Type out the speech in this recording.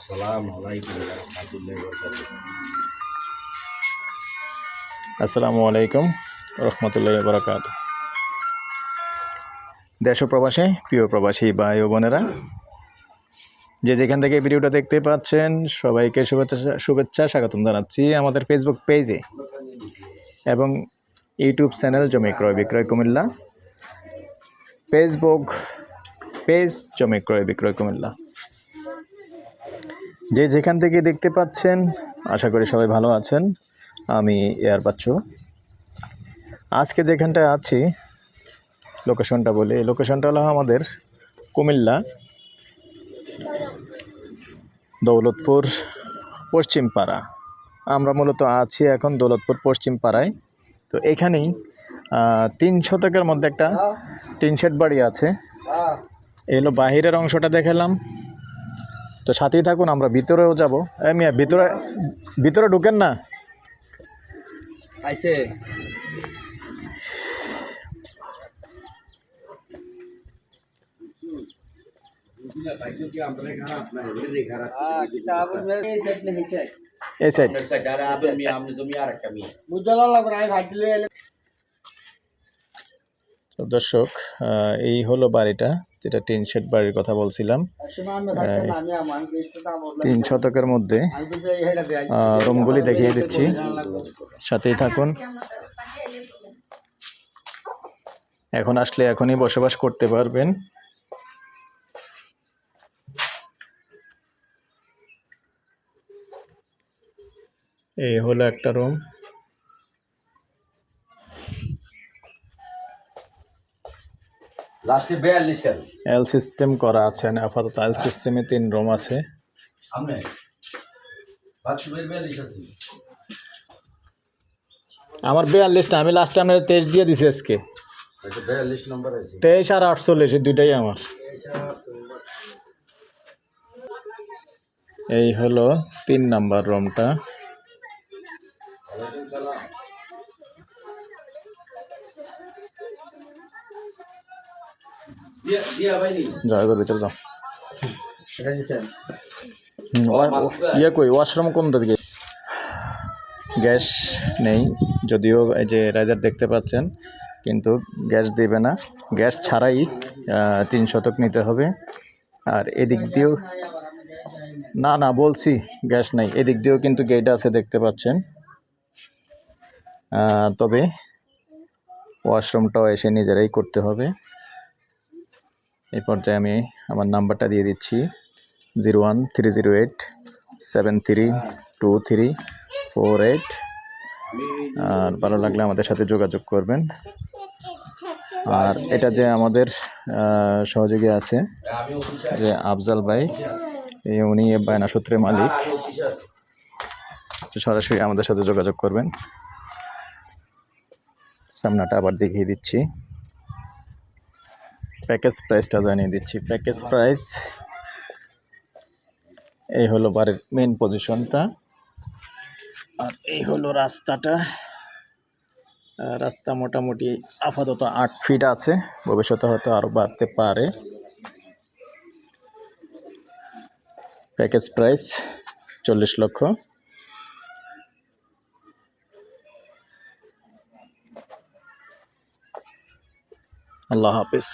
আসসালামু আলাইকুম রাহমাতুল্লাহি বরকাত দেশ প্রবাসী প্রিয় প্রবাসী ভাই ও বোনেরা, যে যেখান থেকে ভিডিওটা দেখতে পাচ্ছেন, সবাইকে শুভেচ্ছা শুভেচ্ছা স্বাগতম জানাচ্ছি আমাদের ফেসবুক পেজে এবং ইউটিউব চ্যানেল জমি ক্রয় বিক্রয় কুমিল্লা। ফেসবুক পেজ জমি ক্রয় বিক্রয় কুমিল্লা। যে যেখান থেকে দেখতে পাচ্ছেন, আশা করি সবাই ভালো আছেন। আমি এয়ার বাচ্চু। আজকে যেখানটায় আছি, লোকেশনটা বলি। লোকেশনটা হলো আমাদের কুমিল্লা, দৌলতপুর পশ্চিম পাড়া আমরা মূলত আছি এখন দৌলতপুর পশ্চিম পাড়ায় তো এখানেই তিন শতকের মধ্যে একটা টিন শেড বাড়ি আছে। এই হলো বাহিরের অংশটা দেখালাম। তো সাথেই থাকুন আমরা ভিতরেও যাব। মিয়া ভিতরে ভিতরে ঢুকেন না? এই সাইড তো দর্শক এই হলো বাড়িটা, যেটা টিন শেড বাড়ির কথা বলছিলাম। তিন শতকের মধ্যে রুমগুলি দেখিয়ে দিচ্ছি। সাথেই থাকুন। এখন আসলে এখনই বসবাস করতে পারবেন। এই হলো একটা রুম। লাস্টে 42 কেন এল সিস্টেম করা আছে মানে আপাতত এল সিস্টেমে তিন রুম আছে। 42 আছে। আমার বিয়াল্লিশটা আমি লাস্ট টাইম তেইশ দিয়ে দিছি আজকে। 42 নম্বর আছে। তেইশ আর আটচল্লিশ এই দুইটাই আমার। এই হলো তিন নাম্বার রুমটা ভাইনি জয়গর ভিতরে যাও। ইয়ে কই ওয়াশরুম কোন দিকে? গ্যাস নেই যদিও এই যে রাইজার দেখতে পাচ্ছেন কিন্তু গ্যাস দেবে না। গ্যাস ছাড়াই তিন শতক নিতে হবে। আর এদিক দিয়েও না না বলছি গ্যাস নাই। এদিক দিয়েও কিন্তু গেট আছে দেখতে পাচ্ছেন। তবে ওয়াশরুমটাও এসে নিজেরাই করতে হবে। এই পর্যায়ে আমি আমার নাম্বারটা দিয়ে দিচ্ছি zero one three zero eight seven three two three four eight. আর ভালো লাগলে আমাদের সাথে যোগাযোগ করবেন। আর এটা যে আমাদের সহযোগী আছে যে আফজাল ভাই উনি বায়না সূত্রের মালিক। সরাসরি আমাদের সাথে যোগাযোগ করবেন। সামনাটা আবার দেখিয়ে দিচ্ছি। প্যাকেজ প্রাইসটা জানিয়ে দিচ্ছি। প্যাকেজ প্রাইস, এই হলো বাড়ির মেন পজিশনটা আর এই হলো রাস্তাটা। রাস্তা মোটামুটি আপাতত আট ফিট আছে। ভবিষ্যতে হয়তো আরও বাড়তে পারে। প্যাকেজ প্রাইস চল্লিশ লক্ষ। আল্লাহ হাফিজ।